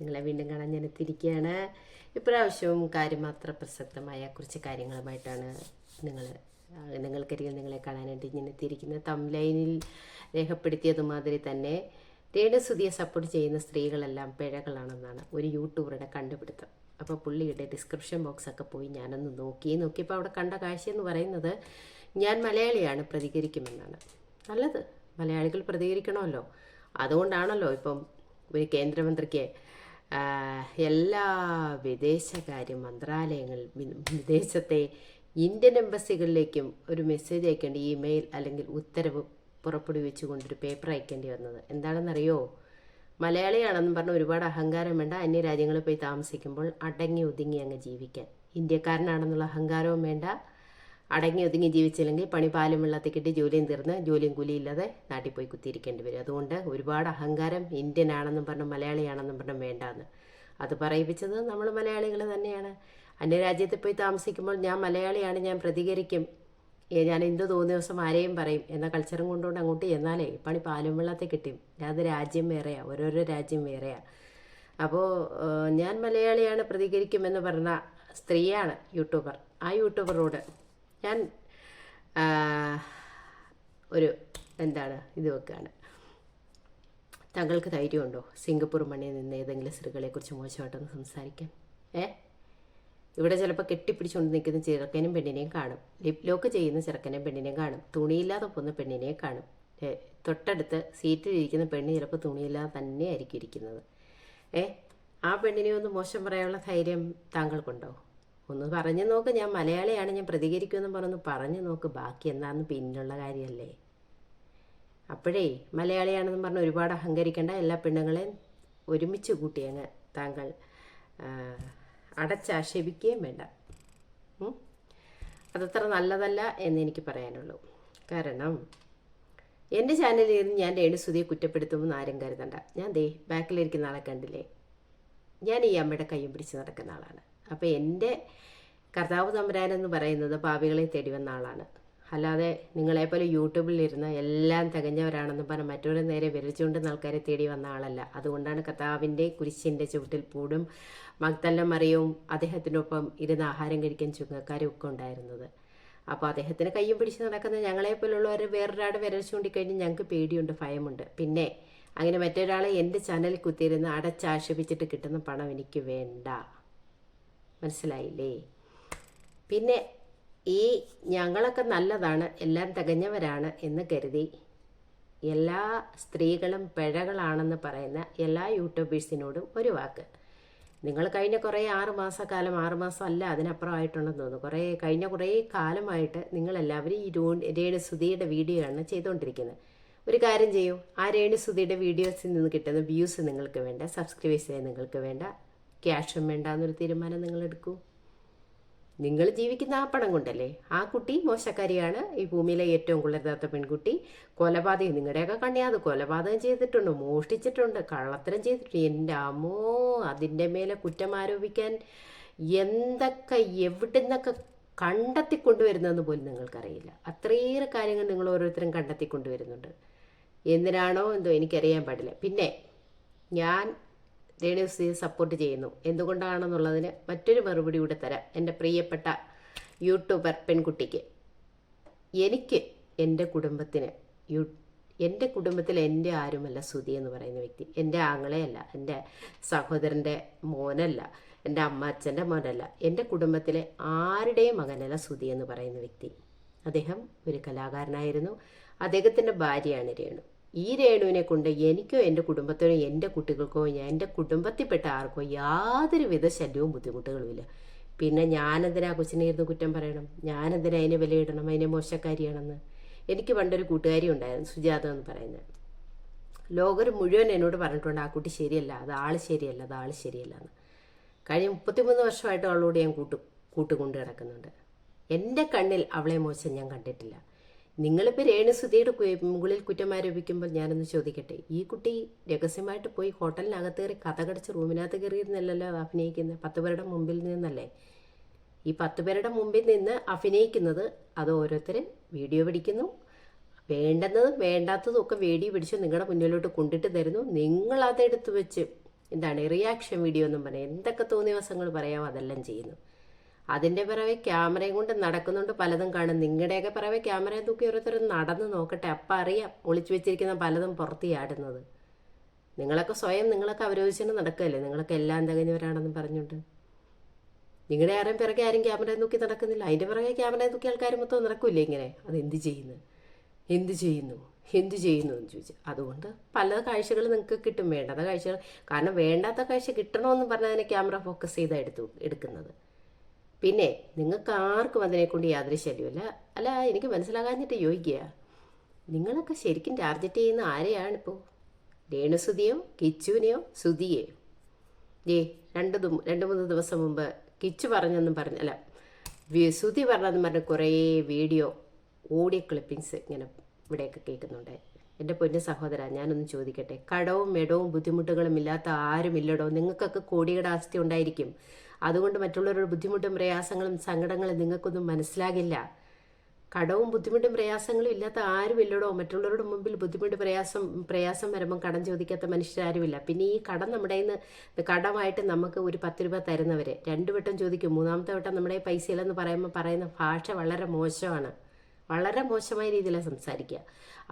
നിങ്ങളെ വീണ്ടും കാണാൻ ഞാൻ എത്തിയിരിക്കുകയാണ്. ഇപ്രാവശ്യവും കാര്യമാത്ര പ്രസക്തമായ കുറച്ച് കാര്യങ്ങളുമായിട്ടാണ് നിങ്ങൾ നിങ്ങൾക്കരികിൽ നിങ്ങളെ കാണാനായിട്ട് ഞാൻ എത്തിയിരിക്കുന്നത്. തംലൈനിൽ രേഖപ്പെടുത്തിയതുമാതിരി തന്നെ രേണുസുതിയെ സപ്പോർട്ട് ചെയ്യുന്ന സ്ത്രീകളെല്ലാം പിഴകളാണെന്നാണ് ഒരു യൂട്യൂബറുടെ കണ്ടുപിടുത്തം. അപ്പോൾ പുള്ളിയുടെ ഡിസ്ക്രിപ്ഷൻ ബോക്സൊക്കെ പോയി ഞാനൊന്ന് നോക്കി. നോക്കിയപ്പോൾ അവിടെ കണ്ട കാഴ്ച എന്ന് പറയുന്നത് ഞാൻ മലയാളിയാണ് പ്രതികരിക്കുമെന്നാണ്. നല്ലത്. മലയാളികൾ പ്രതികരിക്കണമല്ലോ. അതുകൊണ്ടാണല്ലോ ഇപ്പം ഒരു കേന്ദ്രമന്ത്രിക്ക് എല്ലാ വിദേശകാര്യ മന്ത്രാലയങ്ങൾ വിദേശത്തെ ഇന്ത്യൻ എംബസികളിലേക്കും ഒരു മെസ്സേജ് അയക്കേണ്ടി ഇമെയിൽ അല്ലെങ്കിൽ ഉത്തരവ് പുറപ്പെടുവിച്ചുകൊണ്ടൊരു പേപ്പർ അയക്കേണ്ടി വന്നത്. എന്താണെന്നറിയോ? മലയാളിയാണെന്ന് പറഞ്ഞ് ഒരുപാട് അഹങ്കാരം വേണ്ട അന്യ രാജ്യങ്ങളിൽ പോയി താമസിക്കുമ്പോൾ അടങ്ങി ഒതുങ്ങി അങ്ങ് ജീവിക്കാൻ. ഇന്ത്യക്കാരനാണെന്നുള്ള അഹങ്കാരവും വേണ്ട. അടങ്ങി ഒതുങ്ങി ജീവിച്ചില്ലെങ്കിൽ പണി പാലും കിട്ടി ജോലിയും തീർന്ന് ജോലിയും കൂലിയില്ലാതെ നാട്ടിൽ പോയി കുത്തിയിരിക്കേണ്ടി വരും. അതുകൊണ്ട് ഒരുപാട് അഹങ്കാരം ഇന്ത്യൻ ആണെന്നും പറഞ്ഞു മലയാളിയാണെന്നും പറഞ്ഞു വേണ്ടാന്ന്. അത് പറയിപ്പിച്ചത് നമ്മൾ മലയാളികൾ തന്നെയാണ്. അന്യരാജ്യത്ത് പോയി താമസിക്കുമ്പോൾ ഞാൻ മലയാളിയാണ് ഞാൻ പ്രതികരിക്കും. ഞാൻ എന്ത് തോന്നിയ ദിവസം ആരെയും പറയും. എന്ന കൾച്ചറും കൊണ്ടുകൊണ്ട് അങ്ങോട്ട് ചെന്നാലേ പണി പാലും വെള്ളത്തിൽ കിട്ടും. അത് രാജ്യം വേറെയാണ് ഓരോരോ രാജ്യം വേറെയാണ് അപ്പോൾ ഞാൻ മലയാളിയാണ് പ്രതികരിക്കുമെന്ന് പറഞ്ഞ സ്ത്രീയാണ് യൂട്യൂബർ. ആ യൂട്യൂബറോട് ഞാൻ ഒരു എന്താണ് ഇത് വെക്കുകയാണ് താങ്കൾക്ക് ധൈര്യമുണ്ടോ? സിംഗപ്പൂർ മണ്ണിൽ നിന്ന് ഏതെങ്കിലും സ്ത്രീകളെക്കുറിച്ച് മോശമായിട്ടൊന്ന് സംസാരിക്കാൻ. ഏ? ഇവിടെ ചിലപ്പോൾ കെട്ടിപ്പിടിച്ചുകൊണ്ട് നിൽക്കുന്ന ചെറുക്കനും പെണ്ണിനെയും കാണും. ലിപ് ലോക്ക് ചെയ്യുന്ന ചെറുക്കനും പെണ്ണിനെയും കാണും. തുണിയില്ലാതെ പോകുന്ന പെണ്ണിനെയും കാണും. തൊട്ടടുത്ത് സീറ്റിലിരിക്കുന്ന പെണ്ണ് ചിലപ്പോൾ തുണിയില്ലാതെ തന്നെ ആയിരിക്കും ഇരിക്കുന്നത്. ഏ? ആ പെണ്ണിനെ ഒന്ന് മോശം പറയാനുള്ള ധൈര്യം താങ്കൾക്കുണ്ടോ? ഒന്ന് പറഞ്ഞു നോക്ക് ഞാൻ മലയാളിയാണ് ഞാൻ പ്രതികരിക്കുമെന്ന് പറഞ്ഞു പറഞ്ഞു നോക്ക് ബാക്കി എന്താണെന്ന് പിന്നുള്ള കാര്യമല്ലേ? അപ്പോഴേ മലയാളിയാണെന്ന് പറഞ്ഞ് ഒരുപാട് അഹങ്കരിക്കേണ്ട എല്ലാ പെണ്ണുങ്ങളെയും ഒരുമിച്ച് കൂട്ടി അങ്ങ് താങ്കൾ അടച്ചാക്ഷേപിക്കുകയും വേണ്ട? അതത്ര നല്ലതല്ല എന്നെനിക്ക് പറയാനുള്ളൂ. കാരണം എന്റെ ചാനലിൽ നിന്ന് ഞാൻ രേണുസുതിയെ കുറ്റപ്പെടുത്തുമെന്ന് ആരും കരുതണ്ട. ഞാൻ ദേ ബാക്കിലിരിക്കുന്ന ആളെ കണ്ടില്ലേ? ഞാൻ ഈ അമ്മയുടെ കയ്യും പിടിച്ച് നടക്കുന്ന ആളാണ്. അപ്പോൾ എന്റെ കർത്താവ് തമ്പുരാൻ എന്ന് പറയുന്നത് പാപികളെ തേടി വന്ന ആളാണ്. അല്ലാതെ നിങ്ങളെപ്പോലെ യൂട്യൂബിലിരുന്ന് എല്ലാം തികഞ്ഞവരാണെന്ന് പറഞ്ഞ് മറ്റൊരു നേരെ വിരച്ചുകൊണ്ടുന്ന ആൾക്കാരെ തേടി വന്ന ആളല്ല. അതുകൊണ്ടാണ് കർത്താവിന്റെ കുരിശിന്റെ ചുവട്ടിൽ പൂടും മഗ്ദല്ല മറിയവും അദ്ദേഹത്തിനൊപ്പം ഇരുന്ന് ആഹാരം കഴിക്കാൻ ചുങ്കക്കാരും ഒക്കെ ഉണ്ടായിരുന്നത്. അപ്പോൾ അദ്ദേഹത്തിന് കയ്യും പിടിച്ച് നടക്കുന്ന ഞങ്ങളെപ്പോലുള്ളവർ വേറൊരാട് വിരൽ ചൂണ്ടിക്കഴിഞ്ഞ് ഞങ്ങൾക്ക് പേടിയുണ്ട് ഭയമുണ്ട്. പിന്നെ അങ്ങനെ മറ്റൊരാളെ എന്റെ ചാനലിൽ കുത്തിയിരുന്ന് അടച്ചാക്ഷേപിച്ചിട്ട് കിട്ടുന്ന പണം എനിക്ക് വേണ്ട. മനസ്സിലായില്ലേ? പിന്നെ ഈ ഞങ്ങളൊക്കെ നല്ലതാണ് എല്ലാം തികഞ്ഞവരാണ് എന്ന് കരുതി. എല്ലാ സ്ത്രീകളും പിഴകളാണെന്ന് പറയുന്ന എല്ലാ യൂട്യൂബേഴ്സിനോടും ഒരു വാക്ക്. നിങ്ങൾ കഴിഞ്ഞ കുറേ ആറ് മാസക്കാലം ആറ് മാസം അല്ല അതിനപ്പുറമായിട്ടുണ്ടെന്ന് തോന്നുന്നു. കുറേ കഴിഞ്ഞ കുറേ കാലമായിട്ട് നിങ്ങളെല്ലാവരും ഈ രോ രേണുസുതിയുടെ വീഡിയോ ആണ് ചെയ്തുകൊണ്ടിരിക്കുന്നത്. ഒരു കാര്യം ചെയ്യൂ ആ രേണുസുതിയുടെ വീഡിയോസിൽ നിന്ന് കിട്ടുന്ന വ്യൂസ് നിങ്ങൾക്ക് വേണ്ട സബ്സ്ക്രൈബേഴ്സ് നിങ്ങൾക്ക് വേണ്ട ക്യാഷും വേണ്ട എന്നൊരു തീരുമാനം നിങ്ങൾ എടുക്കൂ നിങ്ങൾ ജീവിക്കുന്ന ആ പണം കൊണ്ടല്ലേ? ആ കുട്ടി മോശക്കാരിയാണ്. ഈ ഭൂമിയിലെ ഏറ്റവും കുളരുതാത്ത പെൺകുട്ടി. കൊലപാതകം നിങ്ങളുടെയൊക്കെ കണ്ണിയാത് കൊലപാതകം ചെയ്തിട്ടുണ്ട് മോഷ്ടിച്ചിട്ടുണ്ട് കള്ളത്തരം ചെയ്തിട്ടുണ്ട്. എന്റെ അമ്മോ അതിന്റെ മേലെ കുറ്റം ആരോപിക്കാൻ എന്തൊക്കെ എവിടുന്നൊക്കെ കണ്ടെത്തിക്കൊണ്ടുവരുന്നതെന്ന് പോലും നിങ്ങൾക്കറിയില്ല. അത്രയേറെ കാര്യങ്ങൾ നിങ്ങൾ ഓരോരുത്തരും കണ്ടെത്തിക്കൊണ്ടുവരുന്നുണ്ട്. എന്തിനാണോ എന്തോ എനിക്കറിയാൻ പാടില്ല. പിന്നെ ഞാൻ രേണുസിയെ സപ്പോർട്ട് ചെയ്യുന്നു. എന്തുകൊണ്ടാണെന്നുള്ളതിന് മറ്റൊരു മറുപടി കൂടെ തരാം. എന്റെ പ്രിയപ്പെട്ട യൂട്യൂബർ പെൺകുട്ടിക്ക്. എനിക്ക് എന്റെ കുടുംബത്തിന് യു എന്റെ കുടുംബത്തിൽ എന്റെ ആരുമല്ല സുധി എന്ന് പറയുന്ന വ്യക്തി. എന്റെ ആങ്ങളെയല്ല എന്റെ സഹോദരന്റെ മോനല്ല എന്റെ അമ്മ അച്ഛന്റെ മോനല്ല. എന്റെ കുടുംബത്തിലെ ആരുടെയും മകനല്ല സുധി എന്ന് പറയുന്ന വ്യക്തി. അദ്ദേഹം ഒരു കലാകാരനായിരുന്നു. അദ്ദേഹത്തിന്റെ ഭാര്യയാണ് രേണു. ഈ രേണുവിനെ കൊണ്ട് എനിക്കോ എന്റെ കുടുംബത്തിനോ എന്റെ കുട്ടികൾക്കോ എന്റെ കുടുംബത്തിൽപ്പെട്ട ആർക്കോ യാതൊരുവിധ ശല്യവും ബുദ്ധിമുട്ടുകളുമില്ല പിന്നെ ഞാനെന്തിനാ കൊച്ചിനെ ഇരുന്ന് കുറ്റം പറയണം? ഞാനെന്തിനാ അതിനെ വിലയിടണം? അതിനെ മോശക്കാരിയാണെന്ന്? എനിക്ക് പണ്ടൊരു കൂട്ടുകാരി ഉണ്ടായിരുന്നു സുജാത എന്ന് പറയുന്നത് ലോകർ മുഴുവൻ എന്നോട് പറഞ്ഞിട്ടുണ്ട് ആ കുട്ടി ശരിയല്ല അത് ആൾ ശരിയല്ല അത് ആൾ ശരിയല്ല എന്ന്. കഴിഞ്ഞ മുപ്പത്തിമൂന്ന് വർഷമായിട്ട് അവളോട് ഞാൻ കൂട്ടു കൂട്ടുകൊണ്ട് കിടക്കുന്നുണ്ട്. എന്റെ കണ്ണിൽ അവളെ മോശം ഞാൻ കണ്ടിട്ടില്ല. നിങ്ങളിപ്പോൾ രേണുസുതിയുടെ മുകളിൽ കുറ്റം ആരോപിക്കുമ്പോൾ ഞാനൊന്ന് ചോദിക്കട്ടെ. ഈ കുട്ടി രഹസ്യമായിട്ട് പോയി ഹോട്ടലിനകത്ത് കയറി കഥകടിച്ച് റൂമിനകത്ത് കയറിയിരുന്നല്ലോ അഭിനയിക്കുന്നത് പത്ത് പേരുടെ മുമ്പിൽ നിന്നല്ലേ? ഈ പത്ത് പേരുടെ മുമ്പിൽ നിന്ന് അഭിനയിക്കുന്നത് അത് ഓരോരുത്തർ വീഡിയോ പിടിക്കുന്നു. വേണ്ടുന്നതും വേണ്ടാത്തതും ഒക്കെ വേടി പിടിച്ച് നിങ്ങളുടെ മുന്നിലോട്ട് കൊണ്ടിട്ട് തരുന്നു. നിങ്ങൾ അതെടുത്ത് വെച്ച് എന്താണ് റിയാക്ഷൻ വീഡിയോ എന്നും പറയാം എന്തൊക്കെ തോന്നിയ ദിവസങ്ങൾ പറയാമോ അതെല്ലാം ചെയ്യുന്നു. അതിന്റെ പിറവെ ക്യാമറയും കൊണ്ട് നടക്കുന്നുണ്ട് പലതും കാണും. നിങ്ങളുടെയൊക്കെ പിറവെ ക്യാമറയെ തൂക്കി ഓരോരുത്തർ നടന്ന് നോക്കട്ടെ. അപ്പം അറിയാം ഒളിച്ചു വെച്ചിരിക്കുന്ന പലതും പുറത്ത് ചാടുന്നത്. നിങ്ങളൊക്കെ സ്വയം നിങ്ങളൊക്കെ അവരോധിച്ചുകൊണ്ട് നടക്കുകയല്ലേ നിങ്ങളൊക്കെ എല്ലാം തികഞ്ഞവരാണെന്ന് പറഞ്ഞുകൊണ്ട്. നിങ്ങളുടെ ആരും പിറകെ ആരും ക്യാമറയെ നോക്കി നടക്കുന്നില്ല. അതിന്റെ പിറകെ ക്യാമറയെ നോക്കി ആൾക്കാർ മൊത്തം നടക്കില്ലേ ഇങ്ങനെ? അത് എന്ത് ചെയ്യുന്നു? എന്ത് ചെയ്യുന്നു? എന്ത് ചെയ്യുന്നു എന്ന് ചോദിച്ചു. അതുകൊണ്ട് പല കാഴ്ചകൾ നിങ്ങൾക്ക് കിട്ടും. വേണ്ടാത്ത കാഴ്ചകൾ. കാരണം വേണ്ടാത്ത കാഴ്ച കിട്ടണമെന്ന് പറഞ്ഞാൽ അതിനെ ക്യാമറ ഫോക്കസ് ചെയ്താണ് എടുത്തു എടുക്കുന്നത്. പിന്നെ നിങ്ങൾക്ക് ആർക്കും അതിനെക്കൊണ്ട് യാതൊരു ശല്യമല്ല അല്ല എനിക്ക് മനസ്സിലാകാഞ്ഞിട്ട് യോഗിക്കുക നിങ്ങളൊക്കെ ശരിക്കും ടാർഗറ്റ് ചെയ്യുന്ന ആരെയാണിപ്പോൾ രേണുസുതിയോ കിച്ചുവിനെയോ? സുതിയെയോ ഏ രണ്ട് രണ്ട് മൂന്ന് ദിവസം മുമ്പ് കിച്ചു പറഞ്ഞെന്നും പറഞ്ഞ അല്ല സുതി പറഞ്ഞെന്നും പറഞ്ഞ കുറേ വീഡിയോ ഓഡിയോ ക്ലിപ്പിങ്സ് ഇങ്ങനെ ഇവിടെയൊക്കെ കേൾക്കുന്നുണ്ട്. എന്റെ പൊന്നു സഹോദര ഞാനൊന്ന് ചോദിക്കട്ടെ? കടവും മെടവും ബുദ്ധിമുട്ടുകളും ഇല്ലാത്ത ആരുമില്ലടോ? നിങ്ങൾക്കൊക്കെ കോടിയുടെ ആസ്തി ഉണ്ടായിരിക്കും. അതുകൊണ്ട് മറ്റുള്ളവരുടെ ബുദ്ധിമുട്ടും പ്രയാസങ്ങളും സങ്കടങ്ങളും നിങ്ങൾക്കൊന്നും മനസ്സിലാകില്ല. കടവും ബുദ്ധിമുട്ടും പ്രയാസങ്ങളും ഇല്ലാത്ത ആരും ഇല്ലടോ. മറ്റുള്ളവരുടെ മുമ്പിൽ ബുദ്ധിമുട്ട് പ്രയാസം പ്രയാസം വരുമ്പം കടം ചോദിക്കാത്ത മനുഷ്യരാരുമില്ല. പിന്നെ ഈ കടം നമ്മുടെ നിന്ന് കടമായിട്ട് നമുക്ക് ഒരു പത്ത് രൂപ തരുന്നവരെ രണ്ട് വട്ടം ചോദിക്കും. മൂന്നാമത്തെ വട്ടം നമ്മുടെ പൈസ ഇല്ലെന്ന് പറയുമ്പോൾ പറയുന്ന ഭാഷ വളരെ മോശമാണ്. വളരെ മോശമായ രീതിയിലാണ് സംസാരിക്കുക.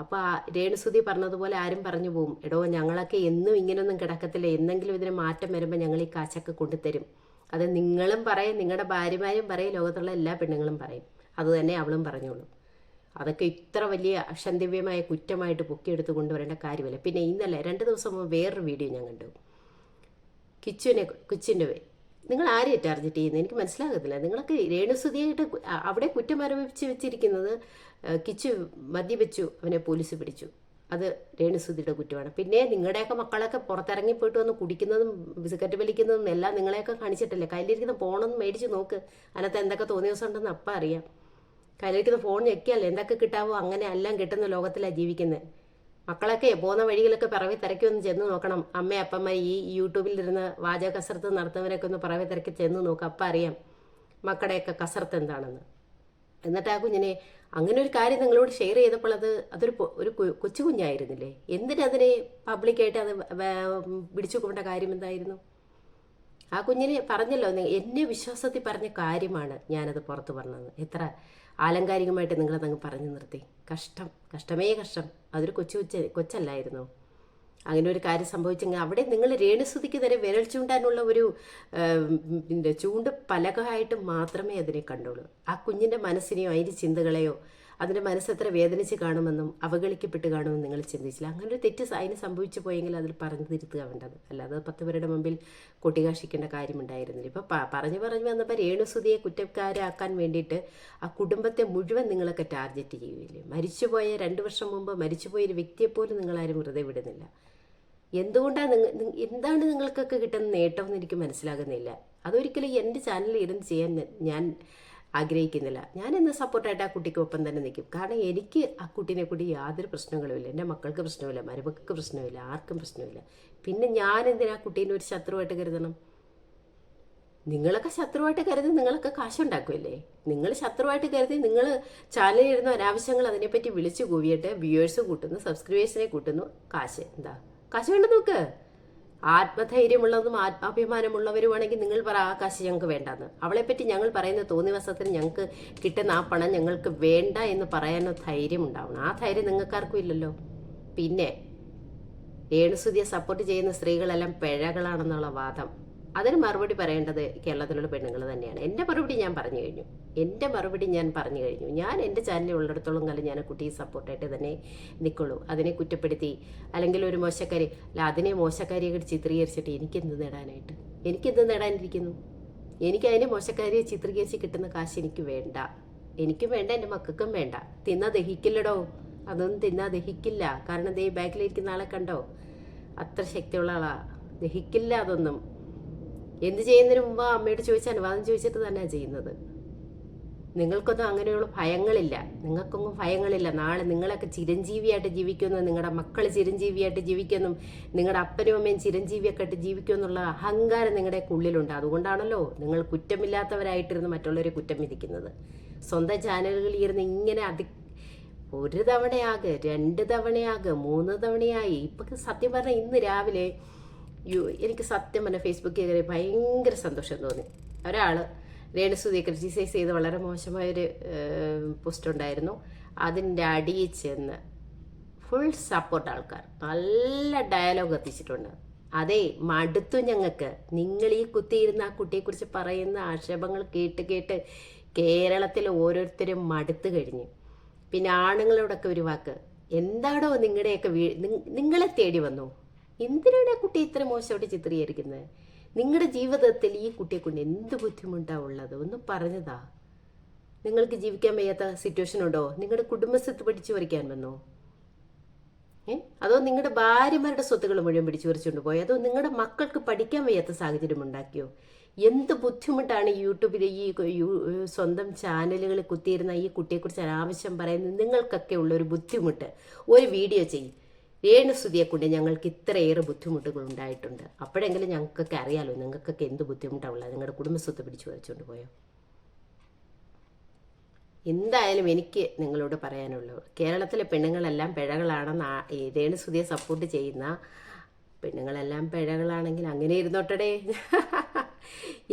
അപ്പോൾ രേണുസുതി പറഞ്ഞതുപോലെ ആരും പറഞ്ഞു പോകും എടോ ഞങ്ങളൊക്കെ എന്നും ഇങ്ങനെയൊന്നും കിടക്കത്തില്ല. എന്തെങ്കിലും ഇതിന് മാറ്റം വരുമ്പോൾ ഞങ്ങൾ ഈ കാശൊക്കെ കൊണ്ടുതരും. അത് നിങ്ങളും പറയും നിങ്ങളുടെ ഭാര്യമാരും പറയും ലോകത്തുള്ള എല്ലാ പെണ്ണുങ്ങളും പറയും. അതുതന്നെ അവളും പറഞ്ഞോളൂ. അതൊക്കെ ഇത്ര വലിയ അക്ഷന്തവ്യമായ കുറ്റമായിട്ട് പൊക്കിയെടുത്ത് കൊണ്ടുവരേണ്ട കാര്യമില്ല. പിന്നെ ഇന്നലെ രണ്ട് ദിവസം മുമ്പ് വേറൊരു വീഡിയോ ഞാൻ കണ്ടു. കിച്ചുവിനെ കിച്ചിന്റെ നിങ്ങൾ ആരെയും ടാർഗറ്റ് ചെയ്യുന്നത്? എനിക്ക് മനസ്സിലാകത്തില്ല. നിങ്ങളൊക്കെ രേണുസുതിയായിട്ട് അവിടെ കുറ്റം ആരോപിച്ച് വെച്ചിരിക്കുന്നത് കിച്ചു മദ്യപിച്ചു അവനെ പോലീസ് പിടിച്ചു. അത് രേണുസുതിയുടെ കുറ്റമാണ്. പിന്നെ നിങ്ങളുടെയൊക്കെ മക്കളൊക്കെ പുറത്തിറങ്ങി പോയിട്ട് വന്ന് കുടിക്കുന്നതും ബിസ്ക്കറ്റ് വലിക്കുന്നതും എല്ലാം നിങ്ങളെയൊക്കെ കാണിച്ചിട്ടല്ലേ? കയ്യിലിരിക്കുന്ന ഫോണൊന്നും മേടിച്ച് നോക്ക്. അതിനകത്ത് എന്തൊക്കെ തോന്നിയ ദിവസം ഉണ്ടെന്ന് അപ്പം അറിയാം. കയ്യിലിരിക്കുന്ന ഫോൺ ഞെക്കിയല്ലേ എന്തൊക്കെ കിട്ടാവോ? അങ്ങനെ എല്ലാം കിട്ടുന്ന ലോകത്തിലാണ് ജീവിക്കുന്നത് മക്കളൊക്കെ പോകുന്ന വഴികളൊക്കെ പിറവി തിരക്കി ഒന്ന് ചെന്ന് നോക്കണം. അമ്മ അപ്പമ്മ ഈ യൂട്യൂബിലിരുന്ന് വാചക കസരത്ത് നടത്തുന്നവരൊക്കെ ഒന്ന് പിറവി തിരക്കി ചെന്ന് നോക്കുക അപ്പം അറിയാം മക്കളുടെയൊക്കെ കസരത്ത് എന്താണെന്ന്. എന്നിട്ട് ആ കുഞ്ഞിനെ അങ്ങനെ ഒരു കാര്യം നിങ്ങളോട് ഷെയർ ചെയ്തപ്പോൾ അത് അതൊരു ഒരു കൊച്ചു കുഞ്ഞായിരുന്നില്ലേ? എന്തിനതിനെ പബ്ലിക്കായിട്ട് അത് പിടിച്ചു കൊണ്ട കാര്യം എന്തായിരുന്നു? ആ കുഞ്ഞിനെ പറഞ്ഞല്ലോ എന്നെ വിശ്വാസത്തിൽ പറഞ്ഞ കാര്യമാണ് ഞാനത് പുറത്ത് പറഞ്ഞത്. എത്ര ആലങ്കാരികമായിട്ട് നിങ്ങളതങ്ങ് പറഞ്ഞു നിർത്തി. കഷ്ടം കഷ്ടമേ കഷ്ടം. അതൊരു കൊച്ചു കൊച്ചല്ലായിരുന്നു? അങ്ങനെ ഒരു കാര്യം സംഭവിച്ചെങ്കിൽ അവിടെ നിങ്ങൾ രേണുസുതിക്ക് തന്നെ വിരൽ ചൂണ്ടാനുള്ള ഒരു ചൂണ്ട് പലകമായിട്ട് മാത്രമേ അതിനെ കണ്ടുള്ളൂ. ആ കുഞ്ഞിന്റെ മനസ്സിനെയോ അതിന്റെ ചിന്തകളെയോ അതിന്റെ മനസ്സ് എത്ര വേദനിച്ച് കാണുമെന്നും അവഗണിക്കപ്പെട്ട് കാണുമെന്നും നിങ്ങൾ ചിന്തിച്ചില്ല. അങ്ങനെ ഒരു തെറ്റ് അതിന് സംഭവിച്ചു പോയെങ്കിൽ അതിൽ പറഞ്ഞു തിരുത്തുക വേണ്ടത്. അല്ലാതെ പത്ത് പേരുടെ മുമ്പിൽ കൊട്ടികാഷിക്കേണ്ട കാര്യമുണ്ടായിരുന്നില്ല. ഇപ്പോൾ പറഞ്ഞു പറഞ്ഞു വന്നപ്പോൾ രേണുസുതിയെ കുറ്റക്കാരാക്കാൻ വേണ്ടിയിട്ട് ആ കുടുംബത്തെ മുഴുവൻ നിങ്ങളൊക്കെ ടാർഗറ്റ് ചെയ്യുകയില്ലേ? മരിച്ചുപോയ രണ്ട് വർഷം മുമ്പ് മരിച്ചുപോയ ഒരു വ്യക്തിയെപ്പോലും നിങ്ങളാരും വെറുതെ വിടുന്നില്ല. എന്തുകൊണ്ടാണ് നിങ്ങൾ എന്താണ് നിങ്ങൾക്കൊക്കെ കിട്ടുന്ന നേട്ടം എന്ന് എനിക്ക് മനസ്സിലാകുന്നില്ല. അതൊരിക്കലും എന്റെ ചാനലിൽ ഇരുന്ന് ചെയ്യാൻ ഞാൻ- ആഗ്രഹിക്കുന്നില്ല. ഞാൻ ഇന്ന് സപ്പോർട്ടായിട്ട് ആ കുട്ടിക്കൊപ്പം തന്നെ നിൽക്കും. കാരണം എനിക്ക് ആ കുട്ടീനെ കൂടി യാതൊരു പ്രശ്നങ്ങളുമില്ല. എന്റെ മക്കൾക്ക് പ്രശ്നമില്ല മരുമക്കൾക്ക് പ്രശ്നമില്ല ആർക്കും പ്രശ്നമില്ല. പിന്നെ ഞാൻ എന്തിനാ കുട്ടീനെ ഒരു ശത്രുവായിട്ട് കരുതണം? നിങ്ങളൊക്കെ ശത്രുവായിട്ട് കരുതി നിങ്ങളൊക്കെ കാശുണ്ടാക്കുമല്ലേ നിങ്ങൾ ശത്രുവായിട്ട് കരുതി നിങ്ങൾ ചാനലിൽ ഇരുന്ന അനാവശ്യങ്ങൾ അതിനെപ്പറ്റി വിളിച്ചു കൂവിയിട്ട് വ്യൂവേഴ്സ് കൂട്ടുന്നു സബ്സ്ക്രൈബേഴ്സിനെ കൂട്ടുന്നു കാശ്. എന്താ? കാശ് വേണ്ട നോക്ക് ആത്മധൈര്യമുള്ളതും ആത്മാഭിമാനമുള്ളവരുമാണെങ്കിൽ നിങ്ങൾ പറ ആ കാശ് ഞങ്ങൾക്ക് വേണ്ടെന്ന്. പറ്റി ഞങ്ങൾ പറയുന്ന തോന്നിവസത്തിന് ഞങ്ങൾക്ക് കിട്ടുന്ന ആ പണം ഞങ്ങൾക്ക് വേണ്ട എന്ന് പറയാൻ ധൈര്യം ഉണ്ടാവണം ആ ധൈര്യം നിങ്ങൾക്കാർക്കും ഇല്ലല്ലോ. പിന്നെ രേണുസുതിയെ സപ്പോർട്ട് ചെയ്യുന്ന സ്ത്രീകളെല്ലാം പിഴകളാണെന്നുള്ള വാദം. അതിന് മറുപടി പറയേണ്ടത് കേരളത്തിലുള്ള പെണ്ണുങ്ങൾ തന്നെയാണ്. എന്റെ മറുപടി ഞാൻ പറഞ്ഞു കഴിഞ്ഞു. എന്റെ മറുപടി ഞാൻ പറഞ്ഞു കഴിഞ്ഞു. ഞാൻ എന്റെ ചാനലിൽ ഉള്ളിടത്തോളം കാലം ഞാൻ കുട്ടിയെ സപ്പോർട്ടായിട്ട് തന്നെ നിൽക്കുള്ളൂ അതിനെ കുറ്റപ്പെടുത്തി അല്ലെങ്കിൽ ഒരു മോശക്കാരി അല്ല അതിനെ മോശക്കാരിയെ ചിത്രീകരിച്ചിട്ട് എനിക്കെന്ത് നേടാനായിട്ട്? എനിക്കെന്ത് നേടാനിരിക്കുന്നു? എനിക്ക് അതിനെ മോശക്കാരിയെ ചിത്രീകരിച്ച് കിട്ടുന്ന കാശ് എനിക്ക് വേണ്ട. എനിക്കും വേണ്ട എന്റെ മക്കൾക്കും വേണ്ട. തിന്നാ ദഹിക്കില്ലടോ. അതൊന്നും തിന്നാ ദഹിക്കില്ല. കാരണം ദേ ബാക്കിലിരിക്കുന്ന ആളെ കണ്ടോ? അത്ര ശക്തിയുള്ള ആളാ. ദഹിക്കില്ല അതൊന്നും. എന്ത് ചെയ്യുന്നതിന് മുമ്പ് അമ്മയോട് ചോദിച്ച അനുവാദം ചോദിച്ചിട്ട് തന്നെയാണ് ചെയ്യുന്നത്. നിങ്ങൾക്കൊന്നും അങ്ങനെയുള്ള ഭയങ്ങളില്ല. നിങ്ങൾക്കൊന്നും ഭയങ്ങളില്ല. നാളെ നിങ്ങളൊക്കെ ചിരഞ്ജീവിയായിട്ട് ജീവിക്കുന്നു നിങ്ങളുടെ മക്കൾ ചിരഞ്ജീവിയായിട്ട് ജീവിക്കുന്നു നിങ്ങളുടെ അപ്പനും അമ്മയും ചിരഞ്ജീവിയൊക്കെ ആയിട്ട് ജീവിക്കുമെന്നുള്ള അഹങ്കാരം നിങ്ങളുടെ ഉള്ളിലുണ്ട്. അതുകൊണ്ടാണല്ലോ നിങ്ങൾ കുറ്റമില്ലാത്തവരായിട്ടിരുന്ന് മറ്റുള്ളവരെ കുറ്റം വിധിക്കുന്നത്. സ്വന്തം ചാനലുകളിൽ ഇരുന്ന് ഇങ്ങനെ അതി ഒരു തവണയാകെ രണ്ട് തവണയാകെ മൂന്ന് തവണയായി. ഇപ്പം സത്യം പറഞ്ഞാൽ ഇന്ന് രാവിലെ യു എനിക്ക് സത്യം പറഞ്ഞ ഫേസ്ബുക്കിൽ കയറി ഭയങ്കര സന്തോഷം തോന്നി. ഒരാൾ രേണുസുതി ക്രിറ്റിസൈസ് ചെയ്ത് വളരെ മോശമായൊരു പോസ്റ്റ് ഉണ്ടായിരുന്നു. അതിന്റെ അടിയിൽ ചെന്ന് ഫുൾ സപ്പോർട്ട് ആൾക്കാർ. നല്ല ഡയലോഗ് എത്തിച്ചിട്ടുണ്ട്. അതെ മടുത്തു ഞങ്ങൾക്ക്. നിങ്ങൾ ഈ കുത്തിയിരുന്ന ആ കുട്ടിയെക്കുറിച്ച് പറയുന്ന ആക്ഷേപങ്ങൾ കേട്ട് കേട്ട് കേരളത്തിൽ ഓരോരുത്തരും മടുത്തു കഴിഞ്ഞു. പിന്നെ ആണുങ്ങളോടൊക്കെ ഒരു വാക്ക്. എന്താണോ നിങ്ങളുടെയൊക്കെ വീ നിങ്ങ- നിങ്ങളെ തേടി വന്നു? എന്തിനാണ് ആ കുട്ടി ഇത്ര മോശമായിട്ട് ചിത്രീകരിക്കുന്നത്? നിങ്ങളുടെ ജീവിതത്തിൽ ഈ കുട്ടിയെ കൊണ്ട് എന്ത് ബുദ്ധിമുട്ടാണ് ഉള്ളത്? ഒന്ന് പറഞ്ഞതാ. നിങ്ങൾക്ക് ജീവിക്കാൻ വയ്യാത്ത സിറ്റുവേഷൻ ഉണ്ടോ? നിങ്ങളുടെ കുടുംബസ്വത്ത് പിടിച്ചു പറിക്കാൻ വന്നോ? ഏ? അതോ നിങ്ങളുടെ ഭാര്യമാരുടെ സ്വത്തുകൾ മുഴുവൻ പിടിച്ചു പറിച്ചുകൊണ്ട് പോയോ? അതോ നിങ്ങളുടെ മക്കൾക്ക് പഠിക്കാൻ വയ്യാത്ത സാഹചര്യം ഉണ്ടാക്കിയോ? എന്ത് ബുദ്ധിമുട്ടാണ് യൂട്യൂബിലെ ഈ സ്വന്തം ചാനലുകളിൽ കുത്തിയിരുന്ന ഈ കുട്ടിയെക്കുറിച്ച് അനാവശ്യം പറയുന്നത്? നിങ്ങൾക്കൊക്കെ ഉള്ള ഒരു ബുദ്ധിമുട്ട്. ഒരു വീഡിയോ ചെയ്യും. രേണുസുതിയെ കൊണ്ട് ഞങ്ങൾക്ക് ഇത്രയേറെ ബുദ്ധിമുട്ടുകൾ ഉണ്ടായിട്ടുണ്ട്. അപ്പോഴെങ്കിലും ഞങ്ങൾക്കൊക്കെ അറിയാലോ നിങ്ങൾക്കൊക്കെ എന്ത് ബുദ്ധിമുട്ടാണുള്ളത്? നിങ്ങളുടെ കുടുംബസ്വത്ത് പിടിച്ചു വരച്ചുകൊണ്ട് പോയോ? എന്തായാലും എനിക്ക് നിങ്ങളോട് പറയാനുള്ളൂ. കേരളത്തിലെ പെണ്ണുങ്ങളെല്ലാം പിഴകളാണെന്ന് രേണുസ്തുതിയെ സപ്പോർട്ട് ചെയ്യുന്ന പെണ്ണുങ്ങളെല്ലാം പിഴകളാണെങ്കിൽ അങ്ങനെ ഇരുന്നോട്ടടേ.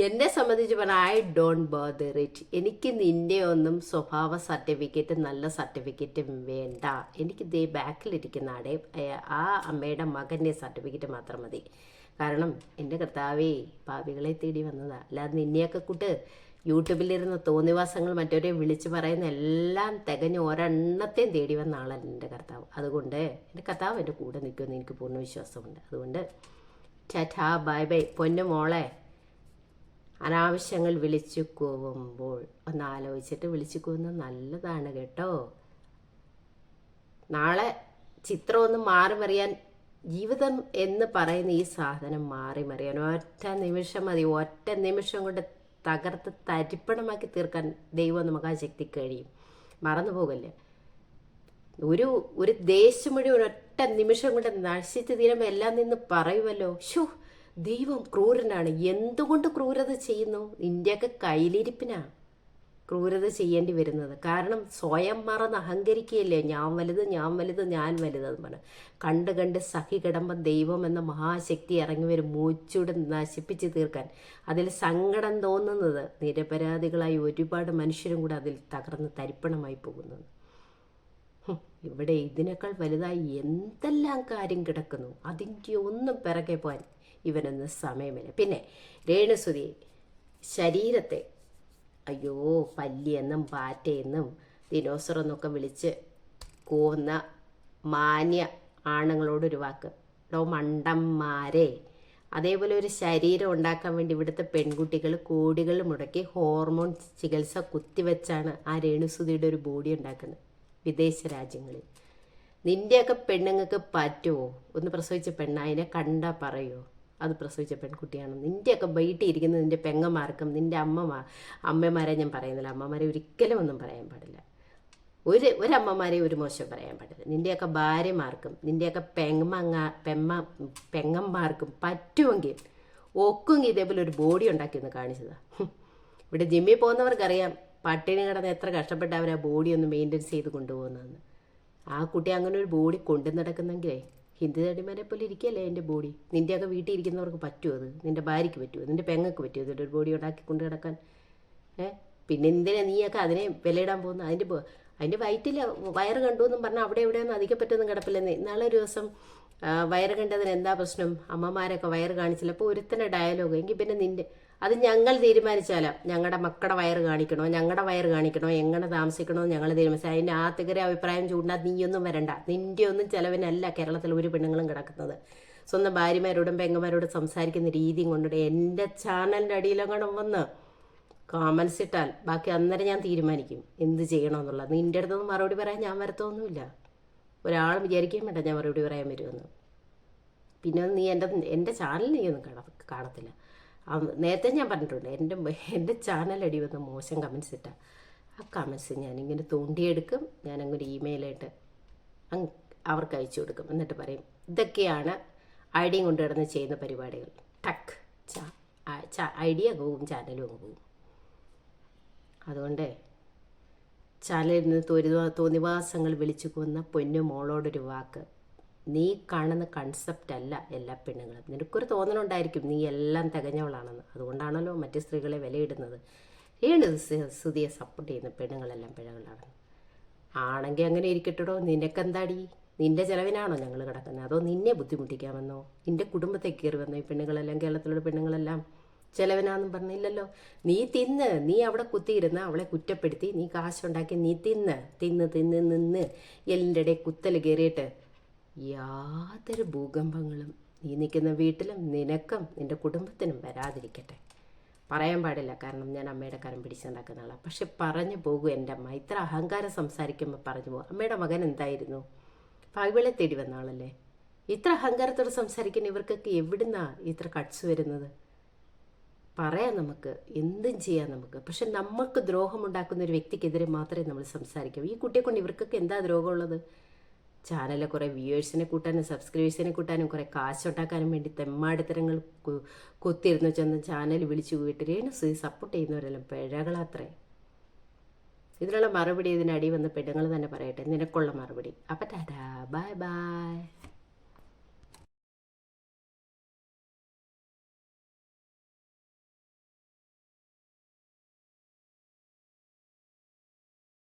എന്നെ സംബന്ധിച്ച് പറഞ്ഞാൽ ഐ ഡോണ്ട് ബോദർ ഇറ്റ് എനിക്ക് നിന്റെ ഒന്നും സ്വഭാവ സർട്ടിഫിക്കറ്റ് നല്ല സർട്ടിഫിക്കറ്റ് വേണ്ട. എനിക്ക് ദേ ബാക്കിലിരിക്കുന്ന ആടെ ആ അമ്മയുടെ മകന്റെ സർട്ടിഫിക്കറ്റ് മാത്രം മതി. കാരണം എന്റെ കർത്താവേ പാപികളെ തേടി വന്നതാ. അല്ലാതെ നിന്നെയൊക്കെ കൂട്ട് യൂട്യൂബിലിരുന്ന് തോന്നിവാസങ്ങൾ മറ്റവരെ വിളിച്ച് പറയുന്ന എല്ലാം തികഞ്ഞ് ഒരെണ്ണത്തെയും തേടി വന്ന ആളല്ല എന്റെ കർത്താവ്. അതുകൊണ്ട് എന്റെ കർത്താവ് എന്റെ കൂടെ നിൽക്കുമെന്ന് എനിക്ക് പൂർണ വിശ്വാസമുണ്ട്. അതുകൊണ്ട് ചാറ്റാ ബൈ ബൈ. പൊന്നു മോളെ അനാവശ്യങ്ങൾ വിളിച്ചു കൂവുമ്പോൾ ഒന്ന് ആലോചിച്ചിട്ട് വിളിച്ചു കൂവുന്നത് നല്ലതാണ് കേട്ടോ. നാളെ ചിത്രം ഒന്ന് മാറി മറിയാൻ ജീവിതം എന്ന് പറയുന്ന ഈ സാധനം മാറി മറിയാൻ ഒറ്റ നിമിഷം മതി. ഒറ്റ നിമിഷം കൊണ്ട് തകർത്ത് തരിപ്പണമാക്കി തീർക്കാൻ ദൈവം നമുക്ക് ആ ശക്തി കഴിയും. മറന്നു പോകല്ലേ ഒരു ഒരു ദേശം മുഴുവൻ ഒറ്റ നിമിഷം കൊണ്ട് നശിച്ചു തീരുമ്പോൾ എല്ലാം നിന്ന് പറയുമല്ലോ ഷോ ദൈവം ക്രൂരനാണ്. എന്തുകൊണ്ട് ക്രൂരത ചെയ്യുന്നു? ഇന്ത്യയ്ക്ക് കയ്യിലിരിപ്പിനാ. ക്രൂരത ചെയ്യേണ്ടി വരുന്നത്. കാരണം സ്വയം മറന്ന് അഹങ്കരിക്കുകയല്ലേ? ഞാൻ വലുത് ഞാൻ വലുത് ഞാൻ വലുത് എന്ന് പറഞ്ഞു. കണ്ട് കണ്ട് സഖി കിടമ്പം ദൈവം എന്ന മഹാശക്തി ഇറങ്ങി വരും മൂച്ചൂടെ നശിപ്പിച്ച് തീർക്കാൻ. അതിൽ സങ്കടം തോന്നുന്നത് നിരപരാധികളായി ഒരുപാട് മനുഷ്യരും കൂടെ അതിൽ തകർന്ന് തരിപ്പണമായി പോകുന്നത്. ഇവിടെ ഇതിനേക്കാൾ വലുതായി എന്തെല്ലാം കാര്യം കിടക്കുന്നു? അതിന്റെ ഒന്നും പിറകെ പോകാൻ ഇവനൊന്ന് സമയമില്ല. പിന്നെ രേണുസുതി ശരീരത്തെ അയ്യോ പല്ലിയെന്നും പാറ്റയെന്നും ദിനോസർ എന്നൊക്കെ വിളിച്ച് കൂവുന്ന മാന്യ ആണുങ്ങളോടൊരു വാക്ക്. ഡോ മണ്ടന്മാരെ അതേപോലെ ഒരു ശരീരം ഉണ്ടാക്കാൻ വേണ്ടി ഇവിടുത്തെ പെൺകുട്ടികൾ കോടികൾ മുടക്കി ഹോർമോൺ ചികിത്സ കുത്തിവെച്ചാണ് ആ രേണുസുതിയുടെ ഒരു ബോഡി ഉണ്ടാക്കുന്നത് വിദേശ രാജ്യങ്ങളിൽ. നിന്റെയൊക്കെ പെണ്ണുങ്ങൾക്ക് പറ്റുമോ ഒന്ന് പ്രസവിച്ച പെണ്ണായിനെ കണ്ടാ പറയോ? അത് പ്രസവിച്ച പെൺകുട്ടിയാണ്. നിന്റെയൊക്കെ ബൈട്ടിയിരിക്കുന്ന നിന്റെ പെങ്ങന്മാർക്കും നിന്റെ അമ്മമാർ അമ്മമാരെ ഞാൻ പറയുന്നില്ല. അമ്മമാരെ ഒരിക്കലും ഒന്നും പറയാൻ പാടില്ല. ഒരു ഒരമ്മമാരെ ഒരു മോശം പറയാൻ പാടില്ല. നിന്റെയൊക്കെ ഭാര്യമാർക്കും നിന്റെയൊക്കെ പെങ്ങ പെമ്മ പെങ്ങന്മാർക്കും പറ്റുമെങ്കിൽ ഒക്കുമെങ്കിൽ ഇതേപോലെ ഒരു ബോഡി ഉണ്ടാക്കി ഒന്ന് കാണിച്ചതാ. ഇവിടെ ജിമ്മിൽ പോകുന്നവർക്കറിയാം പട്ടിണി കടന്ന് എത്ര കഷ്ടപ്പെട്ട് അവർ ആ ബോഡി ഒന്ന് മെയിന്റെയിൻസ് ചെയ്ത് കൊണ്ടുപോകുന്നതെന്ന്. ആ കുട്ടി അങ്ങനെ ഒരു ബോഡി കൊണ്ടു നടക്കുന്നെങ്കിലേ ഹിന്ദു തടിമാരെ പോലെ ഇരിക്കുകയല്ലേ എന്റെ ബോഡി? നിന്റെയൊക്കെ വീട്ടിൽ ഇരിക്കുന്നവർക്ക് പറ്റുമോ അത്? നിന്റെ ഭാര്യയ്ക്ക് പറ്റുമോ? നിന്റെ പെങ്ങൾക്ക് പറ്റുമോ ഇതിന്റെ ഒരു ബോഡി ഉണ്ടാക്കി കൊണ്ട് കിടക്കാൻ ഏ? പിന്നെ എന്തിനാ നീയൊക്കെ അതിനെ വിലയിടാൻ പോകുന്നത്? അതിന്റെ അതിന്റെ വയറ്റിൽ വയറ് കണ്ടു എന്നും പറഞ്ഞാൽ അവിടെ എവിടെയൊന്നും അധികം പറ്റൊന്നും കിടപ്പില്ലെന്ന് നാളെ ഒരു ദിവസം വയറ് കണ്ടതിന് എന്താ പ്രശ്നം? അമ്മമാരൊക്കെ വയറ് കാണിച്ചില്ല. അപ്പോൾ ഒരുത്തന്നെ ഡയലോഗ് എങ്കിൽ പിന്നെ നിന്റെ അത് ഞങ്ങൾ തീരുമാനിച്ചാലോ. ഞങ്ങളുടെ മക്കളുടെ വയറ് കാണിക്കണോ ഞങ്ങളുടെ വയറ് കാണിക്കണോ എങ്ങനെ താമസിക്കണോ ഞങ്ങൾ തീരുമാനിച്ചാൽ അതിന്റെ ആത്തുകരെ അഭിപ്രായം ചൂണ്ടാ നീയൊന്നും വരണ്ട. നിന്റെ ഒന്നും ചിലവിനല്ല കേരളത്തിൽ ഒരു പെണ്ണുങ്ങളും കിടക്കുന്നത്. സ്വന്തം ഭാര്യമാരോടും പെങ്ങന്മാരോടും സംസാരിക്കുന്ന രീതിയും കൊണ്ടിട്ട് എന്റെ ചാനലിന്റെ അടിയിലങ്ങോട്ടും വന്ന് കോമൻസ് ഇട്ടാൽ ബാക്കി അന്നേരം ഞാൻ തീരുമാനിക്കും എന്ത് ചെയ്യണമെന്നുള്ളത് നിന്റെ അടുത്തൊന്നും മറുപടി പറയാൻ ഞാൻ വരത്തൊന്നുമില്ല. ഒരാൾ വിചാരിക്കാൻ വേണ്ട ഞാൻ മറുപടി പറയാൻ വരുമെന്ന്. പിന്നെ നീ എന്റെ എന്റെ ചാനൽ നീ ഒന്നും കാണ കാണത്തില്ല. നേരത്തെ ഞാൻ പറഞ്ഞിട്ടുണ്ട് എന്റെ എന്റെ ചാനലടി അടി വന്ന് മോശം കമൻസ് ഇട്ടാൽ ആ കമൻസ് ഞാനിങ്ങനെ തോണ്ടിയെടുക്കും ഞാനങ്ങനെ ഇമെയിലായിട്ട് അങ്ങ് അവർക്ക് അയച്ചു കൊടുക്കും. എന്നിട്ട് പറയും ഇതൊക്കെയാണ് ഐഡിയും കൊണ്ട് കിടന്ന് ചെയ്യുന്ന പരിപാടികൾ. ടക്ക് ച ഐഡിയ അങ്ങ് പോവും ചാനലും പോവും. അതുകൊണ്ട് ചാനലിൽ നിന്ന് തോന്നിവാസങ്ങൾ വിളിച്ചു കൊന്ന പൊന്നു മോളോടൊരു വാക്ക്. നീ കാണുന്ന കൺസെപ്റ്റ് അല്ല എല്ലാ പെണ്ണുങ്ങളും. നിനക്കൊരു തോന്നലുണ്ടായിരിക്കും നീ എല്ലാം തികഞ്ഞവളാണെന്ന്. അതുകൊണ്ടാണല്ലോ മറ്റു സ്ത്രീകളെ വിലയിടുന്നത്. ഏണ് സുതിയെ സപ്പോർട്ട് ചെയ്യുന്ന പെണ്ണുങ്ങളെല്ലാം പിഴകളാണ് ആണെങ്കിൽ അങ്ങനെ ഇരിക്കട്ടോ നിനക്കെന്താടി? നിന്റെ ചെലവിനാണോ ഞങ്ങൾ കിടക്കുന്നത്? അതോ നിന്നെ ബുദ്ധിമുട്ടിക്കാമെന്നോ? നിന്റെ കുടുംബത്തെ കയറി വന്നോ ഈ പെണ്ണുങ്ങളെല്ലാം കേരളത്തിലുള്ള പെണ്ണുങ്ങളെല്ലാം? ചെലവിനാന്നും പറഞ്ഞില്ലല്ലോ. നീ തിന്ന് നീ അവിടെ കുത്തിയിരുന്ന് അവളെ കുറ്റപ്പെടുത്തി നീ കാശുണ്ടാക്കി നീ തിന്ന് തിന്ന് തിന്ന് നിന്ന് എല്ലിന്റെ ഇടയിൽ കുത്തൽ കയറിയിട്ട് യാതൊരു ഭൂകമ്പങ്ങളും നീ നിൽക്കുന്ന വീട്ടിലും നിനക്കും നിന്റെ കുടുംബത്തിനും വരാതിരിക്കട്ടെ. പറയാൻ പാടില്ല കാരണം ഞാൻ അമ്മയുടെ കരം പിടിച്ചുണ്ടാക്കുന്ന ആളാണ് പക്ഷെ പറഞ്ഞു പോകും എന്റെ അമ്മ. ഇത്ര അഹങ്കാരം സംസാരിക്കുമ്പോൾ പറഞ്ഞു പോകും. അമ്മയുടെ മകൻ എന്തായിരുന്നു? പായ്വിളെ തേടി വന്ന ആളല്ലേ? ഇത്ര അഹങ്കാരത്തോട് സംസാരിക്കുന്ന ഇവർക്കൊക്കെ എവിടുന്നാ ഇത്ര കട്സ് വരുന്നത്? പറയാം നമുക്ക്. എന്തും ചെയ്യാം നമുക്ക്. പക്ഷെ നമുക്ക് ദ്രോഹമുണ്ടാക്കുന്ന ഒരു വ്യക്തിക്കെതിരെ മാത്രമേ നമ്മൾ സംസാരിക്കൂ. ഈ കുട്ടിയെ കൊണ്ട് ഇവർക്കൊക്കെ എന്താ ദ്രോഹമുള്ളത്? ചാനലിലെ കുറേ വ്യൂവേഴ്സിനെ കൂട്ടാനും സബ്സ്ക്രൈബേഴ്സിനെ കൂട്ടാനും കുറേ കാശുണ്ടാക്കാനും വേണ്ടി തെമ്മാടിത്തരങ്ങൾ കൊത്തിയിരുന്നു ചെന്ന് ചാനൽ വിളിച്ചു വീട്ടിലേണ് സ്ത്രീ സപ്പോർട്ട് ചെയ്യുന്നവരെല്ലാം? പിഴകളാത്രേ ഇതിനുള്ള മറുപടി ഇതിനടി വന്ന് പെണ്ണുങ്ങൾ തന്നെ പറയട്ടെ. നിനക്കുള്ള മറുപടി. അപ്പം ടാറ്റാ ബൈ ബൈ